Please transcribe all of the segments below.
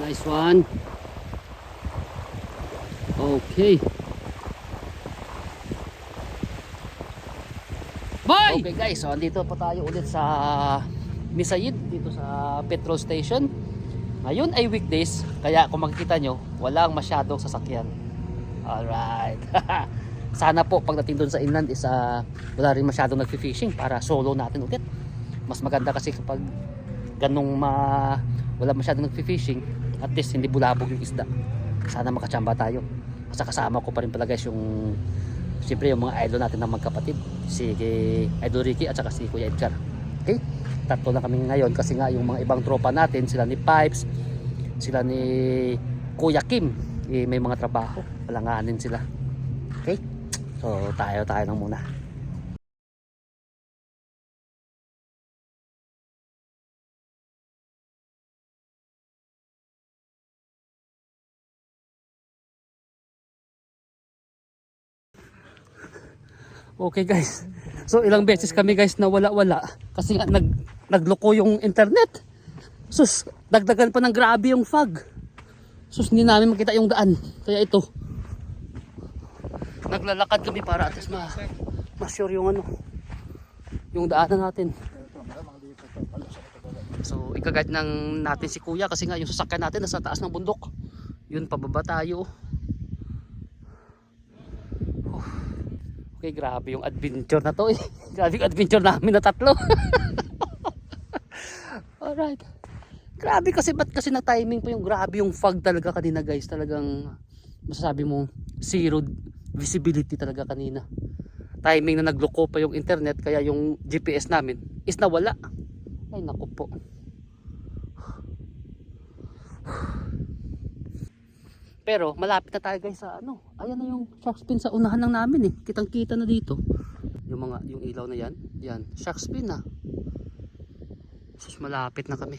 Nice one. Okay. Bye! Okay guys, so andito pa tayo ulit sa Misayid dito sa petrol station. Ngayon ay weekdays, kaya kung makikita nyo, walang masyadong sasakyan. Alright. Sana po pagdating doon sa inland is ah, wala rin masyadong nagfi-fishing para solo natin ulit. Mas maganda kasi kapag ganong ma wala masyadong nagfi-fishing, at least hindi bulabog yung isda. Sana makachamba tayo. Sa kasama ko pa rin pala guys yung siyempre yung mga idol natin na magkapatid. Si Idol Ricky at saka si Kuya Edgar. Okay? Tatlo na kami ngayon kasi nga yung mga ibang tropa natin, sila ni Pipes, sila ni Kuya Kim, eh, may mga trabaho. Palanganin sila. Okay? So tayo tayo lang muna. Okay guys. So ilang beses kami guys na wala-wala kasi nga nag nagloko yung internet. Sus, dagdagan pa ng grabe yung fog. Sus, hindi namin makita yung daan. Kaya ito. Naglalakad kami para at least ma ma-sure yung ano yung daanan natin. So, ikagat ng natin si Kuya kasi nga yung sasakyan natin nasa taas ng bundok. Yun pababa tayo. Okay, grabe yung adventure na to eh. grabe yung adventure namin na tatlo. Alright. Grabe kasi, ba't kasi na timing pa yung grabe yung fog talaga kanina guys. Talagang masasabi mo zero visibility talaga kanina. Timing na nagloko pa yung internet kaya yung GPS namin is nawala. Ay naku po. Pero malapit na tayo guys sa ano. Ayan na yung shark fin sa unahan lang namin eh. Kitang kita na dito. Yung mga yung ilaw na yan. Yan. Shark fin na. Sus malapit na kami.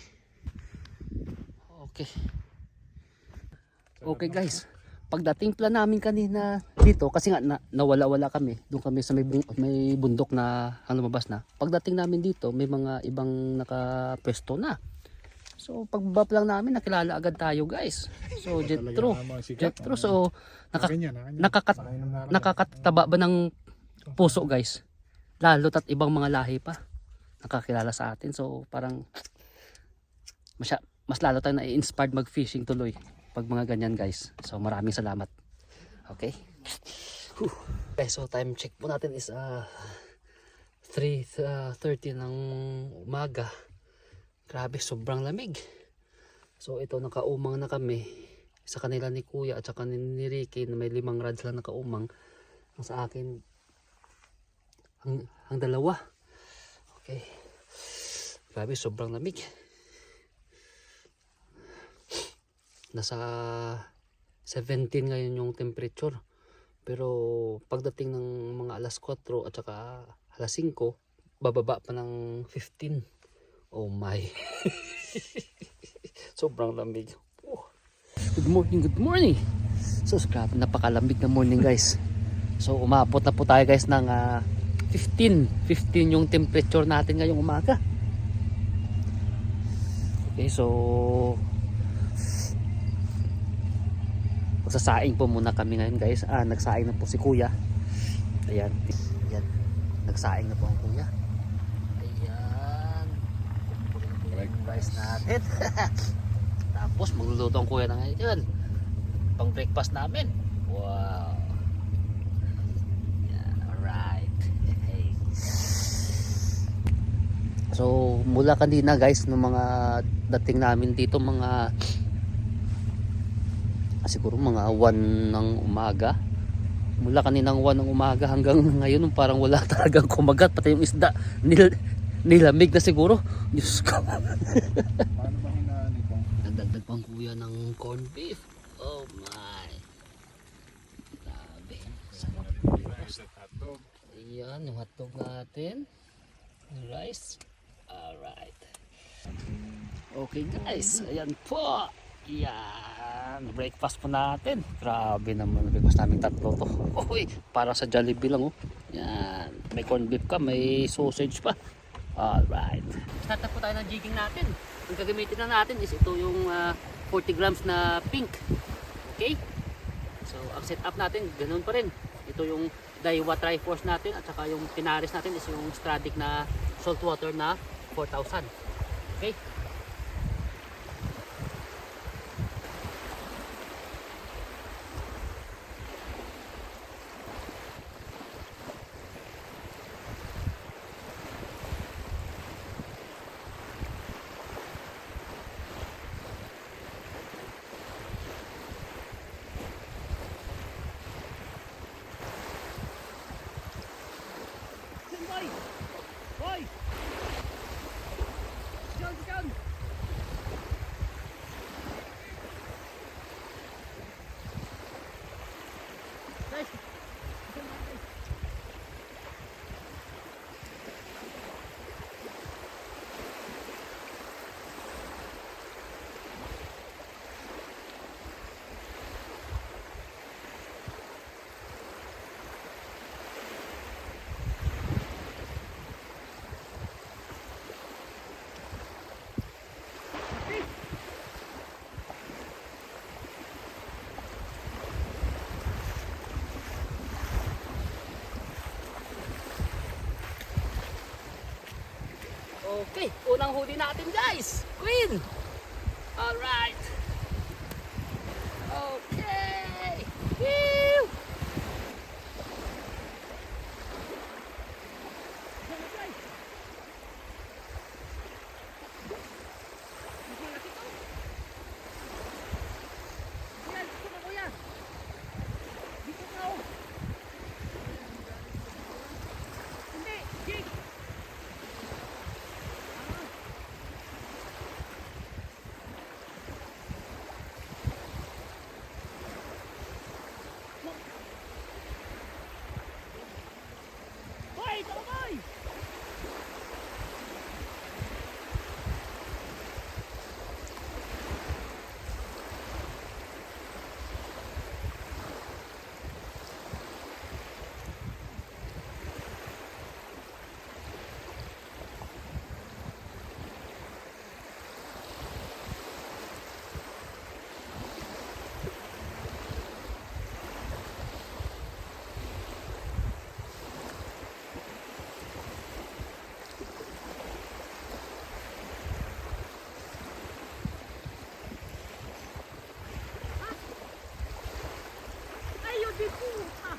Okay. Okay guys. Pagdating pala namin kanina dito kasi nga na, nawala-wala kami. Doon kami sa may, may bundok na ang lumabas na. Pagdating namin dito may mga ibang nakapwesto na. So pagbaba lang namin nakilala agad tayo guys. So Jetro. Jetro so naka, nakakat, nakakataba ba ng puso guys? Lalo at ibang mga lahi pa nakakilala sa atin. So parang masya, mas lalo tayo na-inspired mag-fishing tuloy pag mga ganyan guys. So maraming salamat. Okay. Whew. Okay, so time check po natin is uh, 3.30 ng umaga. Grabe, sobrang lamig. So ito nakaumang na kami sa kanila ni Kuya at saka ni, ni Ricky na may limang rods lang nakaumang. Ang sa akin ang, ang dalawa. Okay. Grabe, sobrang lamig. Nasa 17 ngayon yung temperature. Pero pagdating ng mga alas 4 at saka alas 5, bababa pa ng 15. Oh my. sobrang lamig. Oh. Good morning, good morning. So, grabe, napakalamig na morning guys. So, umabot na po tayo guys ng ah, 15. 15 yung temperature natin ngayong umaga. Okay, so magsasaing po muna kami ngayon guys. Ah, nagsaing na po si kuya. Ayan. Ayan. Nagsaing na po ang kuya. Ayan. Breakfast natin. Tapos magluluto ang kuya na ngayon. Pang breakfast namin. Wow. Ayan, alright. Hey. So mula kanina guys ng mga dating namin dito mga siguro mga 1 ng umaga mula kaninang 1 ng umaga hanggang ngayon parang wala talagang kumagat pati yung isda nil, nilamig na siguro Diyos ko Paano ba hinaan ito? nagdagdag pang kuya ng corned beef oh my grabe sarap at hotdog. Ayan, yung hotdog natin. Rice. Alright. Okay guys, ayan po. Yan, breakfast po natin. Grabe naman, breakfast namin tatlo to. Uy, para sa Jollibee lang oh. Yan, may corned beef ka, may sausage pa. Alright. Start na po tayo ng jigging natin. ang gagamitin na natin is ito yung ah, 40 grams na pink. Okay? So, ang setup natin, ganun pa rin. Ito yung Daiwa Triforce natin at saka yung pinares natin is yung Stradic na saltwater na 4,000. Okay? Huli natin guys. Queen. All right. Okay. Woo! Hindi, Jake! Hoy, tama Ayun, di puta!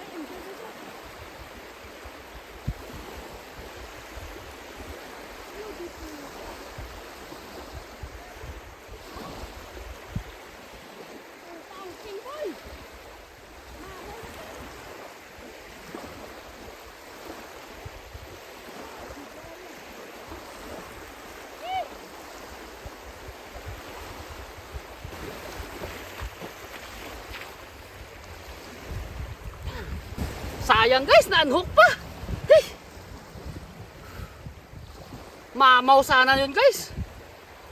Ayun, di puta! Ayun, di puta! Ang tingkoy! Sayang guys, na-unhook pa. Hey. Mamaw sana yun guys.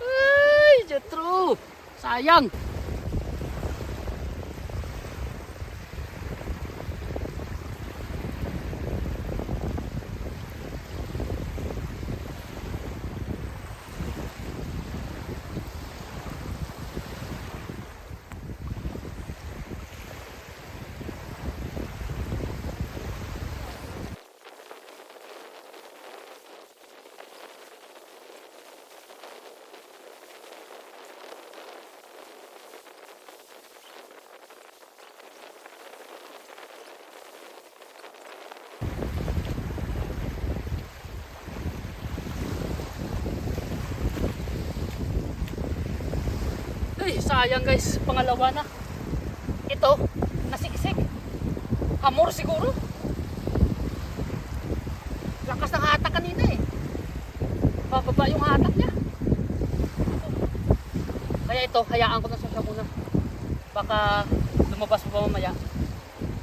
Ay, Jetro. Sayang. Ay, sayang guys, pangalawa na. Ito, nasiksik. Hamor siguro. Lakas ng hatak kanina eh. Bababa yung hatak niya. Kaya ito, hayaan ko na siya muna. Baka lumabas pa mamaya.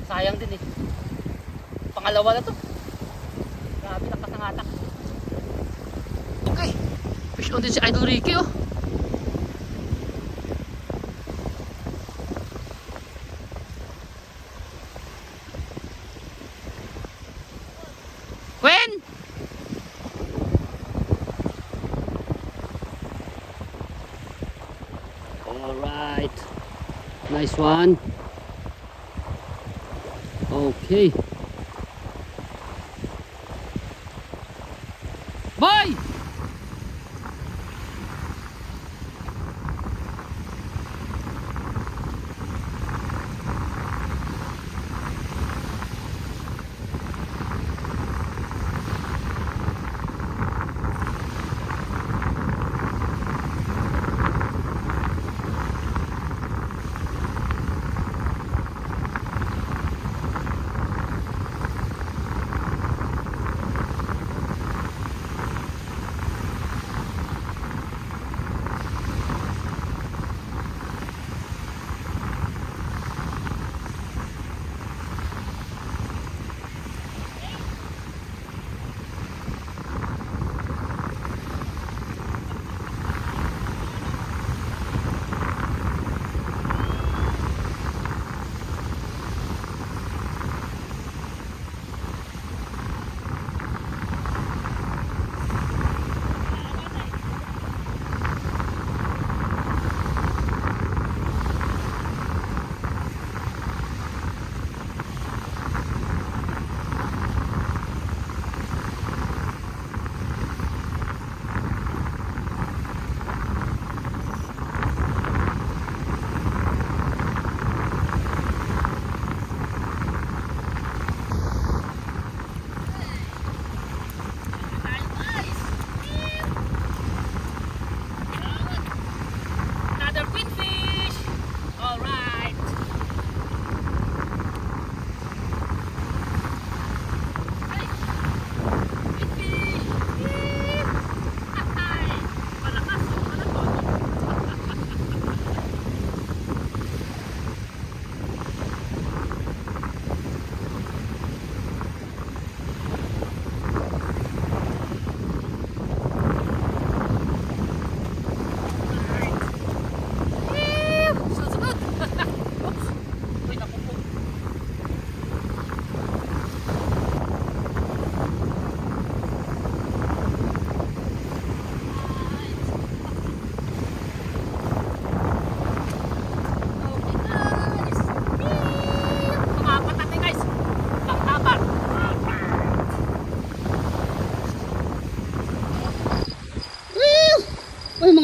Sayang din eh. Pangalawa na to. Grabe, lakas ng hatak. Okay. Fish on din si Idol Ricky oh. Nice one. Okay.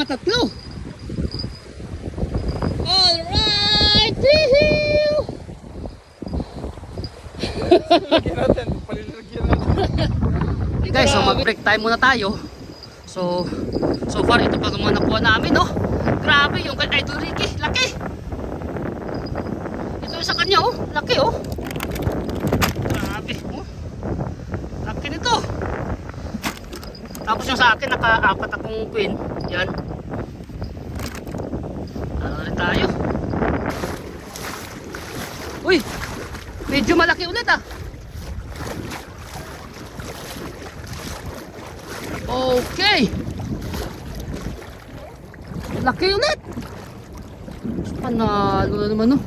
Tatlo. Alright! Woohoo! Guys, so mag-break time muna tayo. So, so far ito pa mga nakuha namin, no? Grabe yung kay Idol Ricky, laki! Ito sa kanya, oh, laki, oh. Grabe, oh. Laki nito. Tapos yung sa akin, naka-apat akong queen. Yan. Tayo? Uy! Medyo malaki ulit, ah. Okay. Laki ulit. Panalo na naman, no?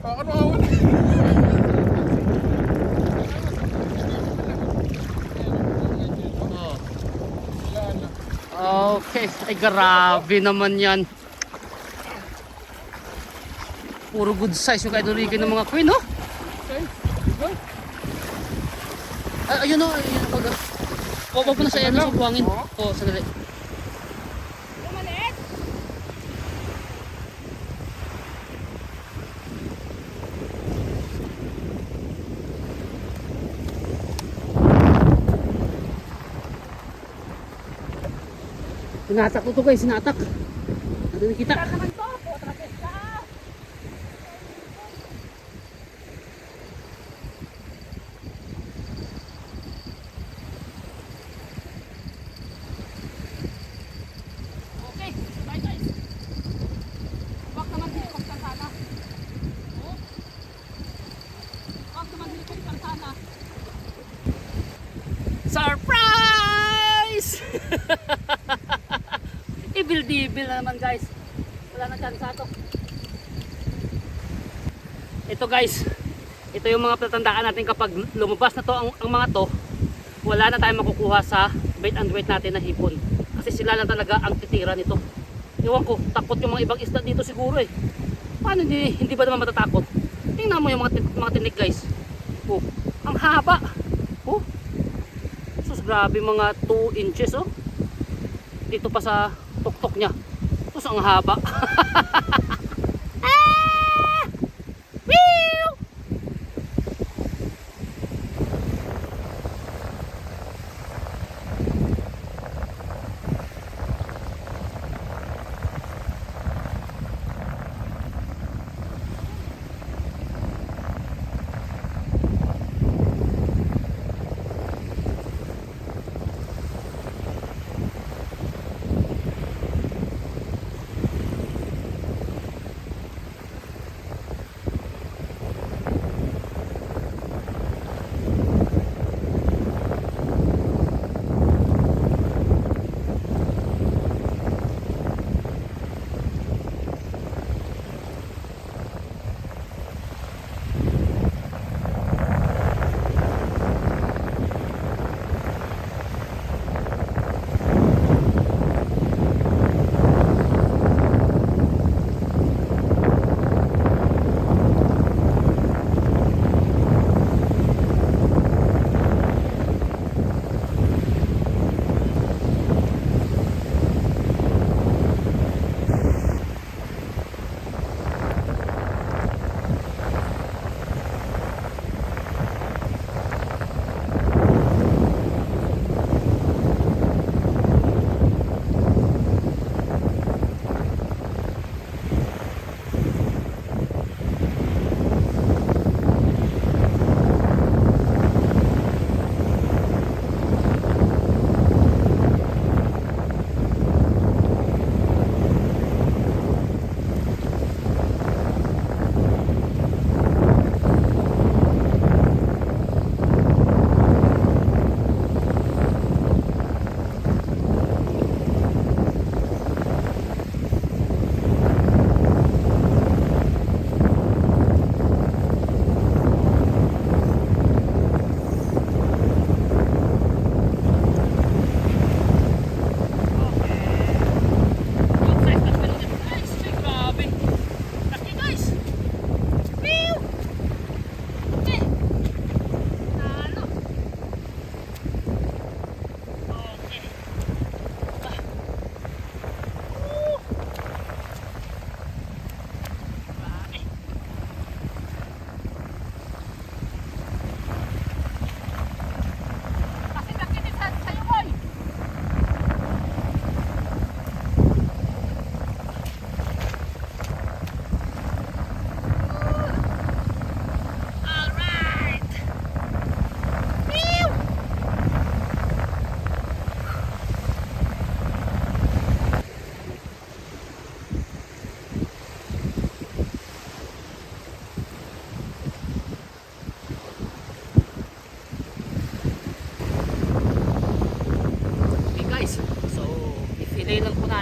Ah, ano awan? Wala na. Okay. Ay, grabe naman yan. Puro good size yung kaidurigan ng mga queen, no? Okay. Diba? Ay, ayun, no? Ayun, pag... Na sa ano, sa buhangin. Oo. Oo, sandali. Sinatak ko to guys, sinatak. Ano nakita? Saan naman to? Putra ka. Okay, bye guys. Wag naman helicopter sana. Oh. Wag naman helicopter sana. Surprise! Ibil-dibil na naman guys. Wala na chance to. Ito guys, ito yung mga palatandaan natin kapag lumabas na to ang, ang mga to. wala na tayong makukuha sa bait and weight natin na hipon. Kasi sila lang talaga ang titira nito. Iwan ko, takot yung mga ibang isda dito siguro eh. Paano hindi, hindi ba naman matatakot? Tingnan mo yung mga, mga tinik guys. Oh, ang haba. Oh, sus grabe mga 2 inches oh. Dito pa sa tuktok niya. Sus ang haba.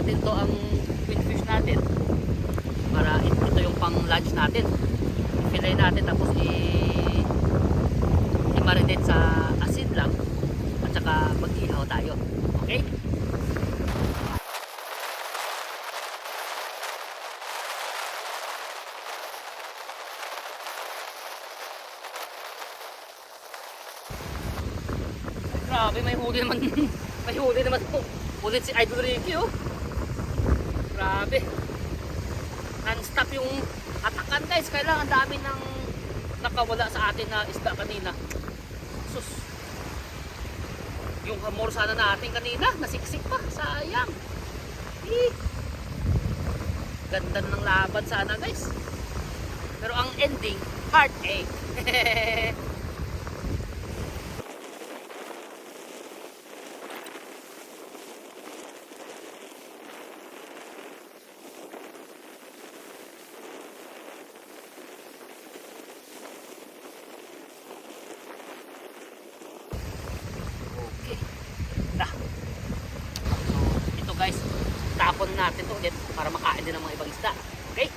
natin to ang fish natin para it- ito yung pang lunch natin i-fillet natin tapos i i-marinate sa asin lang at saka mag-ihaw tayo okay? Grabe, may huli naman. may huli naman po. Ulit si Idol Ricky, oh. Grabe. Non-stop yung atakan, guys. Kailangan dami ng nakawala sa atin na isda kanina. Sus. Yung hamor sana natin kanina, nasiksik pa. Sayang. Eh. Ganda ng laban sana, guys. Pero ang ending, heartache. Okay. Na. So, ito guys, tapon natin to ulit para makain din ng mga ibang isda. Okay?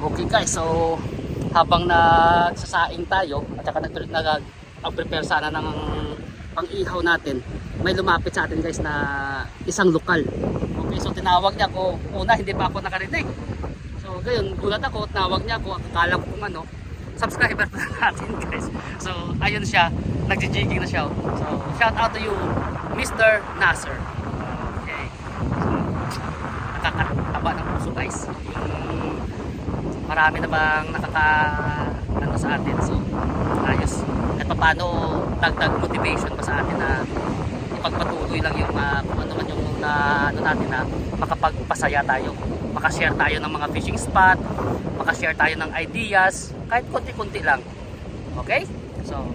Okay guys, so habang nagsasaing tayo at saka nag nag ang prepare sana ng pang-ihaw natin, may lumapit sa atin guys na isang lokal. Okay, so tinawag niya ako. Una, hindi pa ako nakarinig. So, gayon, gulat ako, tawag niya ako. Akala ko kung ano, subscriber pa natin guys. So, ayun siya, nagjijigging na siya. oh. So, shout out to you, Mr. Nasser. Okay. So, nakakataba ng puso guys. Yung marami na bang nakaka ano sa atin. So, ayos. At paano dagdag motivation pa sa atin na ipagpatuloy lang yung uh, ano man yung na, ano natin na makapagpasaya tayo. Makashare tayo ng mga fishing spot, makashare tayo ng ideas, kahit konti-konti lang. Okay? So,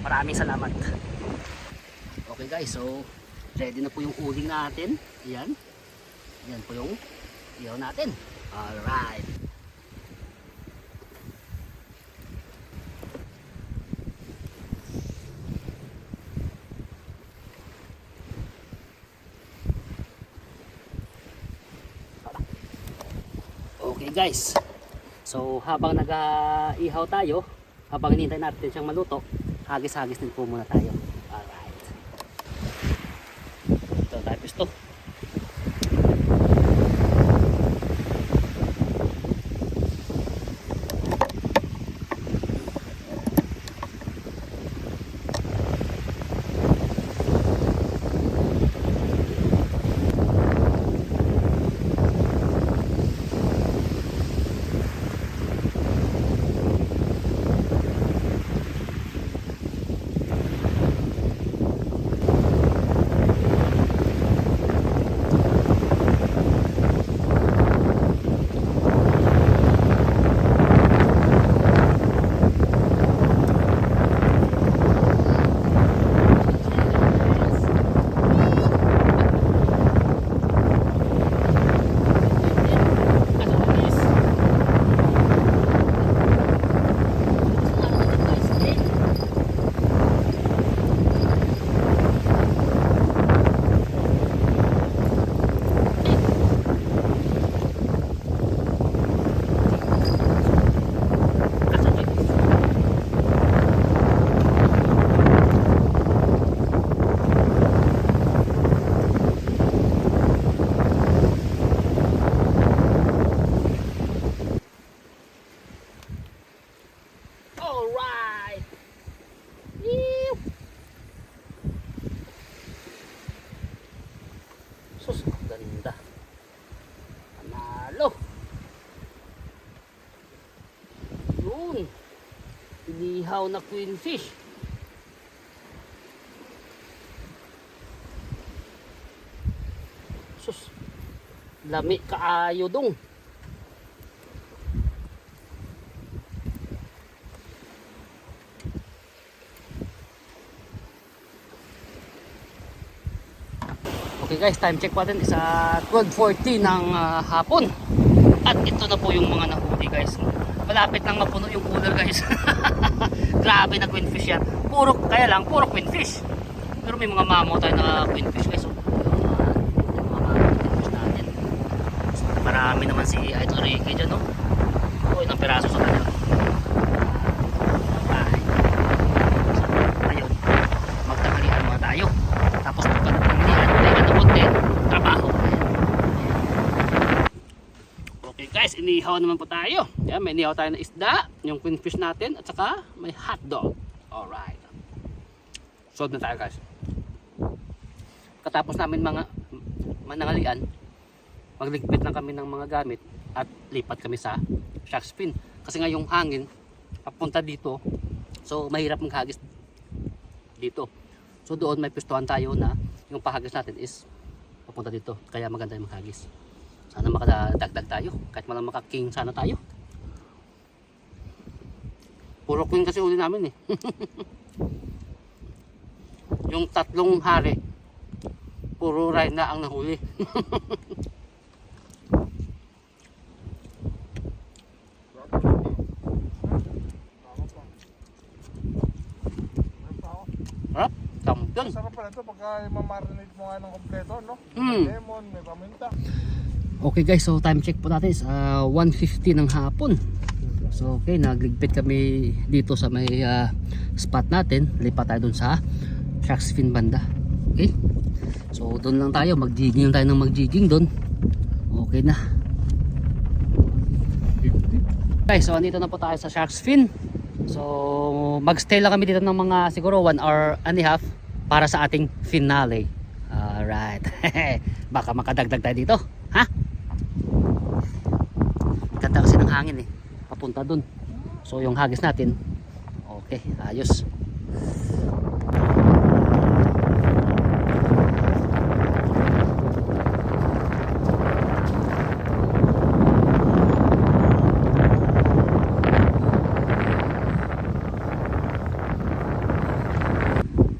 maraming salamat. Okay guys, so ready na po yung uling natin. Ayan. Ayan po yung ihaw natin. Alright. Okay guys. So habang nag-ihaw tayo, habang hinihintay natin siyang maluto, hagis-hagis din po muna tayo. Alright. Ito tayo pisto. Alright! Ew! Sus, ang ganda. Panalo! Yun! Inihaw na queen fish. Sus, lami kaayo dong. Okay guys, time check pa din is at 12.40 ng ah, hapon. At ito na po yung mga nahuli guys. Malapit nang mapuno yung cooler guys. Grabe na queenfish yan. Puro, kaya lang, puro queenfish. Pero may mga mamaw tayo na queenfish guys. So, marami naman si Idol Ricky dyan. Oh. Oh, ilang piraso sa kanya. Guys, inihaw naman po tayo. Yan, may inihaw tayo na isda, yung queenfish natin, at saka may hotdog. Alright. Solve na tayo guys. Katapos namin mga manangalian, magligpit lang kami ng mga gamit at lipat kami sa shark fin. Kasi nga yung hangin, papunta dito, so mahirap maghagis dito. So doon may pistuhan tayo na yung pahagis natin is papunta dito. Kaya maganda yung maghagis. Sana makadagdag tayo. Kahit malang makaking sana tayo. Puro queen kasi uli namin eh. yung tatlong hari. Puro ray na ang nahuli. Harap, champion. Sarap pala ito pagka mamarinate mo nga ng kompleto, no? Mm. May lemon, may paminta. Okay guys, so time check po natin is ah, 1.50 ng hapon. So okay, nagligpit kami dito sa may ah, spot natin. Lipat tayo dun sa Sharks Fin banda. Okay? So doon lang tayo, mag-jigging lang tayo ng mag-jigging doon. Okay na. Guys, so andito na po tayo sa Sharks Fin. So mag-stay lang kami dito ng mga siguro 1 hour and a half para sa ating finale. Alright. Baka makadagdag tayo dito. Ha? Ganda kasi ng hangin eh. Papunta dun. So yung hagis natin, okay, ayos.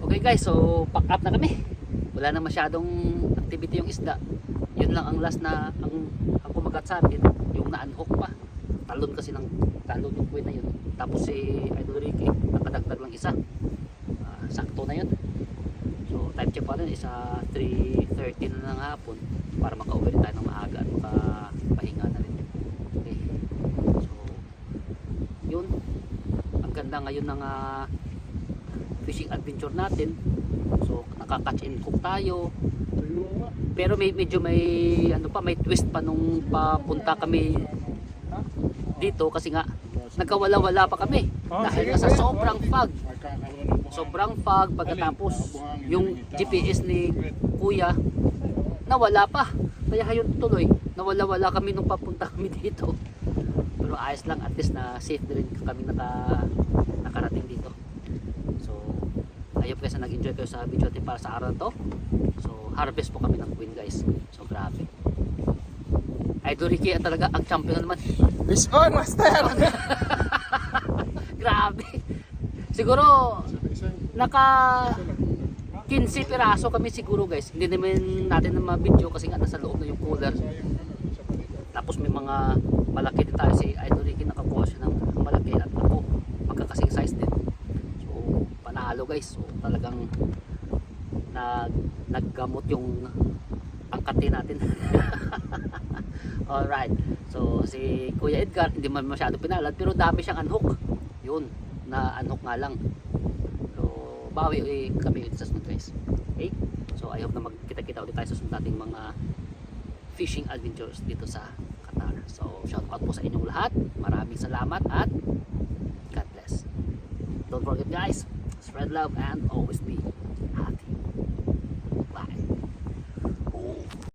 Okay guys, so pack up na kami. Wala na masyadong activity yung isda. Yun lang ang last na ang, ang kumagat sa atin, yung na-unhook. Talon kasi ng talon yung buhay na yun. Tapos si Idol Ricky, nakadagdag lang isa. Ah, sakto na yun. So time check pa rin, isa 3.30 na ng hapon para makauwi rin tayo ng maaga at makapahinga na rin. Okay. So, yun. Ang ganda ngayon ng ah, fishing adventure natin. So, nakaka-catch and cook tayo. Pero may medyo may ano pa, may twist pa nung papunta kami dito kasi nga nagkawala-wala pa kami Oh, dahil sige, nga sa sige. sobrang fog. Sobrang fog pagkatapos? Ah, yung. GPS ni Kuya nawala pa. Kaya ngayon tuloy, nawala-wala kami nung papunta kami dito. Pero ayos lang at least na safe na rin kami naka nakarating dito. So, ayun guys na nag-enjoy kayo sa video natin para sa araw to. So, harvest po kami ng queen guys. So, grabe. Idol Ricky ang talaga ang champion na naman. Fish on, master! Grabe. Siguro naka 15 piraso kami siguro guys. Hindi naman natin na ma-video kasi nga nasa loob na yung cooler. Tapos may mga malaki din tayo si Idol Ricky nakakuha siya ng malaki at ako magkakasing size din. So panalo guys. So talagang nag naggamot yung angkati natin. Alright. So si Kuya Edgar hindi man masyado pinalad pero dami siyang unhook. Yun, na unhook nga lang. So bawi eh, kami ulit sa sunod guys. Okay? So I hope na magkita-kita ulit tayo sa sunod nating mga fishing adventures dito sa Qatar. So shout out po sa inyong lahat. Maraming salamat at God bless. Don't forget guys, spread love and always be happy.